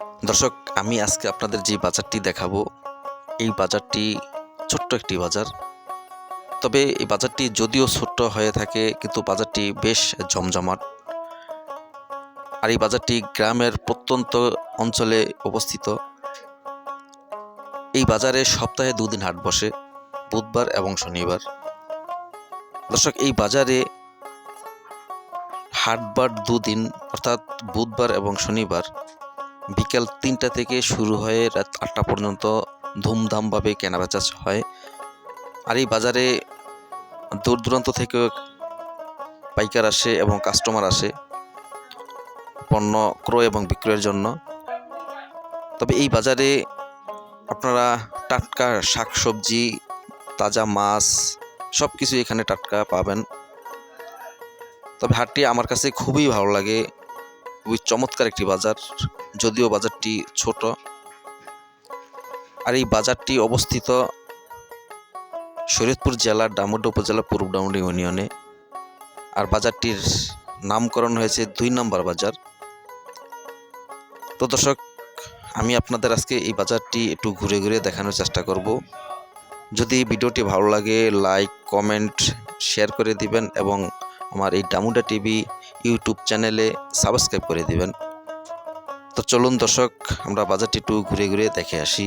দর্শক, আমি আজকে আপনাদের যে বাজারটি দেখাবো, এই বাজারটি ছোট্ট একটি বাজার। তবে এই বাজারটি যদিও ছোট্ট হয়ে থাকে, কিন্তু বাজারটি বেশ জমজমাট। আর এই বাজারটি গ্রামের প্রত্যন্ত অঞ্চলে অবস্থিত। এই বাজারে সপ্তাহে দুদিন হাট বসে, বুধবার এবং শনিবার। দর্শক, এই বাজারে হাটবার দুদিন, অর্থাৎ বুধবার এবং শনিবার বিকেল তিনটা থেকে শুরু হয়ে রাত আটটা পর্যন্ত ধুমধামভাবে কেনাবেচা হয়। আর এই বাজারে দূর দূরান্ত থেকে পাইকার আসে এবং কাস্টমার আসে পণ্য ক্রয় এবং বিক্রয়ের জন্য। তবে এই বাজারে আপনারা টাটকা, শাকসবজি, তাজা মাছ সব কিছু এখানে টাটকা পাবেন। তবে হাটটি আমার কাছে খুবই ভালো লাগে। খুবই চমৎকার একটি বাজার, যদিও বাজারটি ছোট। আর এই বাজারটি অবস্থিত শরীয়তপুর জেলার ডামুড্ডা উপজেলা পূর্ব ডামুড্ডা ইউনিয়নে। আর বাজারটির নামকরণ হয়েছে দুই নম্বর বাজার। তো দর্শক, আমি আপনাদের আজকে এই বাজারটি একটু ঘুরে ঘুরে দেখানোর চেষ্টা করব। যদি ভিডিওটি ভালো লাগে লাইক কমেন্ট শেয়ার করে দিবেন এবং আমার এই ডামুডা টিভি ইউটিউব চ্যানেলে সাবস্ক্রাইব করে দিবেন। তো চলুন দর্শক, আমরা বাজারটি একটু ঘুরে ঘুরে দেখে আসি।